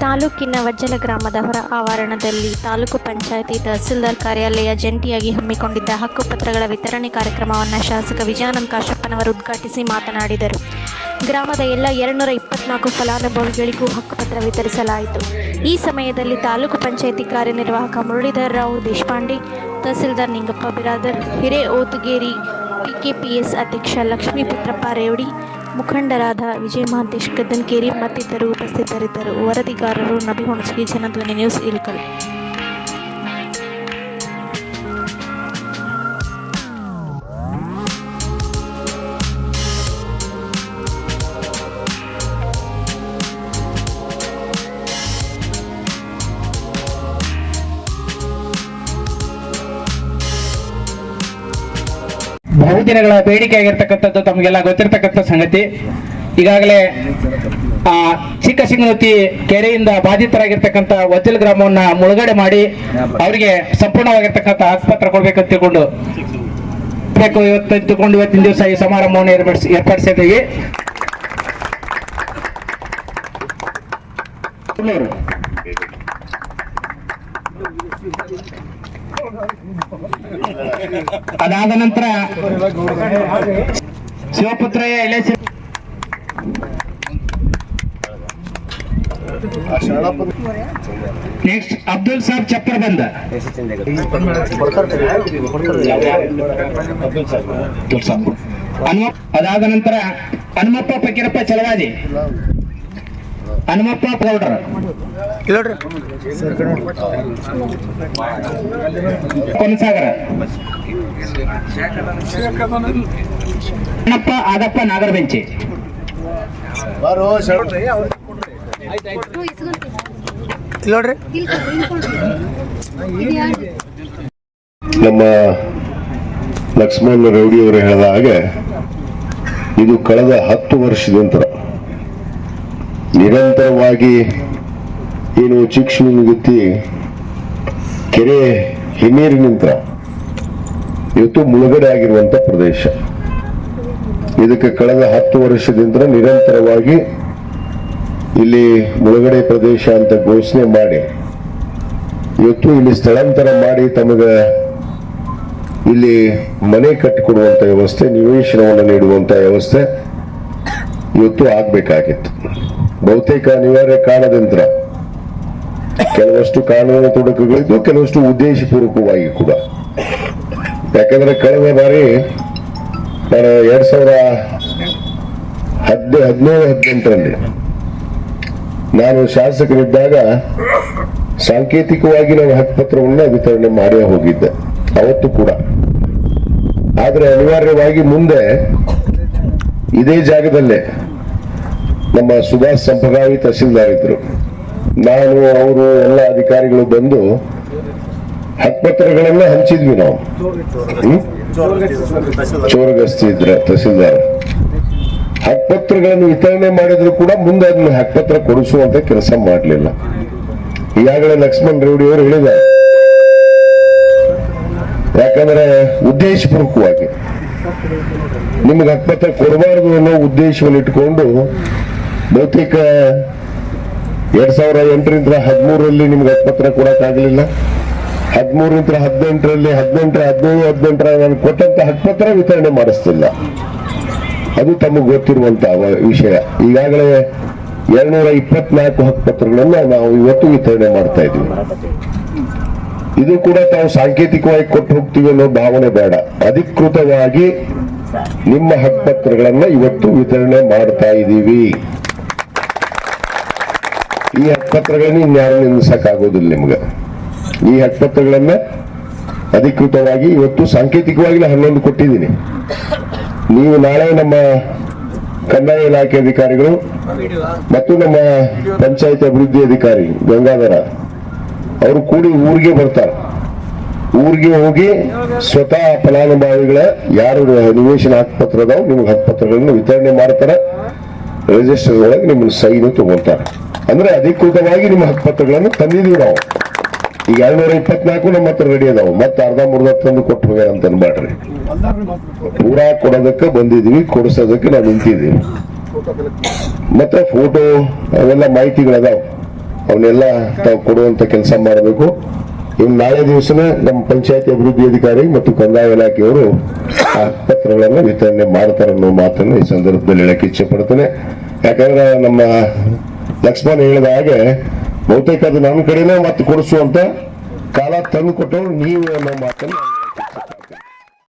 ತಾಲೂಕಿನ ವಜ್ಜಲ ಗ್ರಾಮದ ಹೊರ ಆವರಣದಲ್ಲಿ ತಾಲೂಕು ಪಂಚಾಯಿತಿ ತಹಸೀಲ್ದಾರ್ ಕಾರ್ಯಾಲಯ ಜಂಟಿಯಾಗಿ ಹಮ್ಮಿಕೊಂಡಿದ್ದ ಹಕ್ಕುಪತ್ರಗಳ ವಿತರಣೆ ಕಾರ್ಯಕ್ರಮವನ್ನು ಶಾಸಕ ವಿಜಯಾನಂದ ಕಾಶಪ್ಪನವರು ಉದ್ಘಾಟಿಸಿ ಮಾತನಾಡಿದರು. ಗ್ರಾಮದ ಎಲ್ಲ ಎರಡುನೂರ ಇಪ್ಪತ್ನಾಲ್ಕು ಫಲಾನುಭವಿಗಳಿಗೂ ಹಕ್ಕುಪತ್ರ ವಿತರಿಸಲಾಯಿತು. ಈ ಸಮಯದಲ್ಲಿ ತಾಲೂಕು ಪಂಚಾಯಿತಿ ಕಾರ್ಯನಿರ್ವಾಹಕ ಮುರಳೀಧರ್ ರಾವ್ ದೇಶಪಾಂಡೆ, ತಹಸೀಲ್ದಾರ್ ನಿಂಗಪ್ಪ ಬಿರಾದರ್ ಹಿರೇ ಓತುಗೇರಿ ಪಿಕೆಪಿಎಸ್ ಅಧ್ಯಕ್ಷ ಲಕ್ಷ್ಮೀಪುತ್ರಪ್ಪ ರೇವಡಿ ಮುಖಂಡರಾದ ವಿಜಯ ಮಹಾಂತೇಶ್ ಗದ್ದನ್ಕೇರಿ ಮತ್ತಿತರರು ಉಪಸ್ಥಿತರಿದ್ದರು. ವರದಿಗಾರರು ನಬಿ ಹುಣಸಗಿ ಜನಧ್ವನಿ ನ್ಯೂಸ್ ಇಲ್ಕಲ್ ಬಹುದಿನಗಳ ಬೇಡಿಕೆ ಆಗಿರ್ತಕ್ಕಂಥದ್ದು ತಮಗೆಲ್ಲ ಗೊತ್ತಿರತಕ್ಕಂಥ ಸಂಗತಿ. ಈಗಾಗಲೇ, ಆ ಚಿಕ್ಕ ಸಿಂಗನೂತಿ ಕೆರೆಯಿಂದ ಬಾಧಿತರಾಗಿರ್ತಕ್ಕಂಥ ವಜ್ಜಲ್ ಗ್ರಾಮವನ್ನ ಮುಳುಗಡೆ ಮಾಡಿ ಅವರಿಗೆ ಸಂಪೂರ್ಣವಾಗಿರ್ತಕ್ಕಂಥ ಆಸ್ಪತ್ರೆ ಕೊಡ್ಬೇಕಂತ ತಿಳ್ಕೊಂಡು ಬೇಕು, ಇವತ್ತು ಇವತ್ತಿನ ದಿವಸ ಈ ಸಮಾರಂಭವನ್ನು ಏರ್ಪಡಿಸಿ, ಏರ್ಪಡಿಸಿದ್ದೀವಿ. ಅದಾದ ನಂತರ ಶಿವಪುತ್ರಯ್ಯ ಎಲೆಸಿ ನೆಕ್ಸ್ಟ್ ಅಬ್ದುಲ್ ಸಾಬ್ ಚಪ್ಪರ್ ಬಂದ. ಅದಾದ ನಂತರ ಹನುಮಪ್ಪ ಪಕ್ಕೀರಪ್ಪ ಚಲವಾದಿ. ಹನುಮಪ್ಪ ಪೌಡರ್. ಕೊನಸಾಗರ ಅಣ್ಣಪ್ಪ ಆದಪ್ಪ ನಾಗರಬೆಂಚಿ ನಮ್ಮ ಲಕ್ಷ್ಮಣ ರೌಡಿಯವರು ಹೇಳಿದ ಹಾಗೆ ಇದು ಕಳೆದ ಹತ್ತು ವರ್ಷದ ನಂತರ ನಿರಂತರವಾಗಿ ಏನು ಚಿಕ್ಷುಗುತ್ತಿ ಕೆರೆ ಹಿನ್ನೀರಿನಿಂದ ಇವತ್ತು ಮುಳುಗಡೆ ಆಗಿರುವಂತ ಪ್ರದೇಶ. ಇದಕ್ಕೆ ಕಳೆದ ಹತ್ತು ವರ್ಷದಿಂದ ನಿರಂತರವಾಗಿ ಇಲ್ಲಿ ಮುಳುಗಡೆ ಪ್ರದೇಶ ಅಂತ ಘೋಷಣೆ ಮಾಡಿ, ಇವತ್ತು ಇಲ್ಲಿ ಸ್ಥಳಾಂತರ ಮಾಡಿ ತಮಗೆ ಇಲ್ಲಿ ಮನೆ ಕಟ್ಟಿಕೊಡುವಂತ ವ್ಯವಸ್ಥೆ, ನಿವೇಶನವನ್ನು ನೀಡುವಂತ ವ್ಯವಸ್ಥೆ ಇವತ್ತು ಆಗ್ಬೇಕಾಗಿತ್ತು. ಬಹುತೇಕ ಅನಿವಾರ್ಯ ಕಾಲದಂತ್ರ ಕೆಲವಷ್ಟು ಕಾನೂನು ತೊಡಕುಗಳಿದ್ದು ಕೆಲವಷ್ಟು ಉದ್ದೇಶಪೂರ್ವಕವಾಗಿ ಕೂಡ. ಯಾಕಂದ್ರೆ ಕಳೆದ ಬಾರಿ, ನಾನು ಎರಡ್ ಸಾವಿರ ಹದ್ ಹದಿನೇಳು, ಹದಿನೆಂಟರಲ್ಲಿ ನಾನು ಶಾಸಕರಿದ್ದಾಗ ಸಾಂಕೇತಿಕವಾಗಿ ನಾವು ಹಕ್ಕುಪತ್ರವನ್ನ ವಿತರಣೆ ಮಾಡಿ ಹೋಗಿದ್ದೆ, ಅವತ್ತು ಕೂಡ. ಆದ್ರೆ ಅನಿವಾರ್ಯವಾಗಿ ಮುಂದೆ ಇದೇ ಜಾಗದಲ್ಲೇ ನಮ್ಮ ಸುಭಾಷ್ ಸಂಪ್ರದಾಯಿ ತಹಸೀಲ್ದಾರ್ ಇದ್ರು. ನಾನು, ಅವರು ಎಲ್ಲ ಅಧಿಕಾರಿಗಳು ಬಂದು ಹಕ್ಪತ್ರಗಳನ್ನ ಹಂಚಿದ್ವಿ ನಾವು? ಚೋರಗಸ್ತಿ ಇದ್ರ ತಹಸೀಲ್ದಾರ್ ಹಕ್ಪತ್ರಗಳನ್ನು ವಿತರಣೆ ಮಾಡಿದ್ರು ಕೂಡ ಮುಂದೆ ಅದನ್ನ ಹಕ್ಪತ್ರ ಕೊಡಿಸುವಂತ ಕೆಲಸ ಮಾಡಲಿಲ್ಲ. ಈಗಾಗಲೇ ಲಕ್ಷ್ಮಣ್ ರೇವಡಿ ಅವರು ಹೇಳಿದ್ದಾರೆ. ಯಾಕಂದ್ರೆ ಉದ್ದೇಶಪೂರ್ವಕವಾಗಿ ನಿಮ್ಗೆ ಹಕ್ಪತ್ರ ಕೊಡಬಾರದು ಅನ್ನೋ ಉದ್ದೇಶವನ್ನು ಇಟ್ಕೊಂಡು ಬಹುತೇಕ ಎರಡ್ ಸಾವಿರ ಎಂಟರಿಂದ ಹದಿಮೂರರಲ್ಲಿ ನಿಮ್ಗೆ ಹಕ್ಕುಪತ್ರ ಕೊಡಕ್ಕಾಗಲಿಲ್ಲ. ಹದಿಮೂರಿಂದ ಹದಿನೆಂಟರಲ್ಲಿ ಹದಿನೆಂಟರ ಹದಿನೈದು, ಹದಿನೆಂಟರ ನಾನು ಕೊಟ್ಟಂತ ಹಕ್ಕುಪತ್ರ ವಿತರಣೆ ಮಾಡಿಸ್ತಿಲ್ಲ. ಅದು ತಮಗೆ ಗೊತ್ತಿರುವಂತ ವಿಷಯ. ಈಗಾಗಲೇ ಎರಡ್ನೂರ ಇಪ್ಪತ್ನಾಲ್ಕು ಹಕ್ಕುಪತ್ರಗಳನ್ನ ನಾವು ಇವತ್ತು ವಿತರಣೆ ಮಾಡ್ತಾ ಇದ್ದೀವಿ. ಇದು ಕೂಡ ತಾವು ಸಾಂಕೇತಿಕವಾಗಿ ಕೊಟ್ಟು ಹೋಗ್ತೀವಿ ಅನ್ನೋ ಭಾವನೆ ಬೇಡ. ಅಧಿಕೃತವಾಗಿ ನಿಮ್ಮ ಹಕ್ಕುಪತ್ರಗಳನ್ನ ಇವತ್ತು ವಿತರಣೆ ಮಾಡ್ತಾ ಇದ್ದೀವಿ. ಈ ಹತ್ಪತ್ರಗಳನ್ನ ಇನ್ಯಾರು ನಿಲ್ಲಿಸಕ್ಕಾಗೋದಿಲ್ಲ ನಿಮ್ಗೆ. ಈ ಹತ್ಪತ್ರಗಳನ್ನ ಅಧಿಕೃತವಾಗಿ ಇವತ್ತು ಸಾಂಕೇತಿಕವಾಗಿ ನಾನು ಹನ್ನೊಂದು ಕೊಟ್ಟಿದ್ದೀನಿ. ನೀವು ನಾಳೆ ನಮ್ಮ ಕಂದಾಯ ಇಲಾಖೆ ಅಧಿಕಾರಿಗಳು ಮತ್ತು ನಮ್ಮ ಪಂಚಾಯತ್ ಅಭಿವೃದ್ಧಿ ಅಧಿಕಾರಿ ಗಂಗಾಧರ ಅವರು ಕೂಡಿ ಊರಿಗೆ ಬರ್ತಾರೆ. ಊರಿಗೆ ಹೋಗಿ ಸ್ವತಃ ಫಲಾನುಭವಿಗಳ ಯಾರು ನಿವೇಶನ ಹಕ್ಕು ಅದಾವ, ನಿಮ್ಗೆ ಹಕ್ಕುಪತ್ರಗಳನ್ನು ವಿತರಣೆ ಮಾಡ್ತಾರೆ. ರಿಜಿಸ್ಟರ್ ಒಳಗೆ ನಿಮ್ಮ ಸೈನು ತಗೊಂತಾರೆ ಅಂದ್ರೆ ಅಧಿಕೃತವಾಗಿ ನಿಮ್ಮ ಹಕ್ಕುಪತ್ರಗಳನ್ನು ತಂದಿದೀವಿ ನಾವು. ಈಗ ಎರಡ್ನೂರ ಇಪ್ಪತ್ನಾಲ್ಕು ನಮ್ಮ ಹತ್ರ ರೆಡಿ ಅದಾವ. ಮತ್ತೆ ಅರ್ಧ ಮುರ್ಧ ತಂದು ಕೊಟ್ಟು ಹೋಗ್ಯಾರ ಅಂತ ಅನ್ಬೇಡ್ರಿ. ಪೂರಾ ಕೊಡೋದಕ್ಕೆ ಬಂದಿದೀವಿ ಕೊಡಿಸೋದಕ್ಕೆ ನಾವು ನಿಂತಿದ್ದೀವಿ. ಮತ್ತೆ ಫೋಟೋ ಅವೆಲ್ಲ ಮಾಹಿತಿಗಳದಾವ. ಅವನ್ನೆಲ್ಲ ತಾವು ಕೊಡುವಂತ ಕೆಲಸ ಮಾಡಬೇಕು. ಇನ್ನು ನಾಳೆ ದಿವಸನ ನಮ್ಮ ಪಂಚಾಯತಿ ಅಭಿವೃದ್ಧಿ ಅಧಿಕಾರಿ ಮತ್ತು ಕಂದಾಯ ಇಲಾಖೆಯವರು ಆ ಪತ್ರಗಳನ್ನು ವಿತರಣೆ ಮಾಡ್ತಾರೆ ಅನ್ನೋ ಮಾತನ್ನು ಈ ಸಂದರ್ಭದಲ್ಲಿ ಹೇಳಕ್ಕೆ ಇಚ್ಛೆ ಪಡ್ತೇನೆ. ಯಾಕಂದ್ರೆ ನಮ್ಮ ಲಕ್ಷ್ಮಣ್ ಹೇಳಿದ ಹಾಗೆ, ಬಹುತೇಕ ಅದು ನನ್ನ ಕಡೆನೇ ಮತ್ತೆ ಕೊಡಿಸುವಂತ ಕಾಲ ತಂದು ಕೊಟ್ಟವರು ನೀವು ಅನ್ನೋ ಮಾತನ್ನು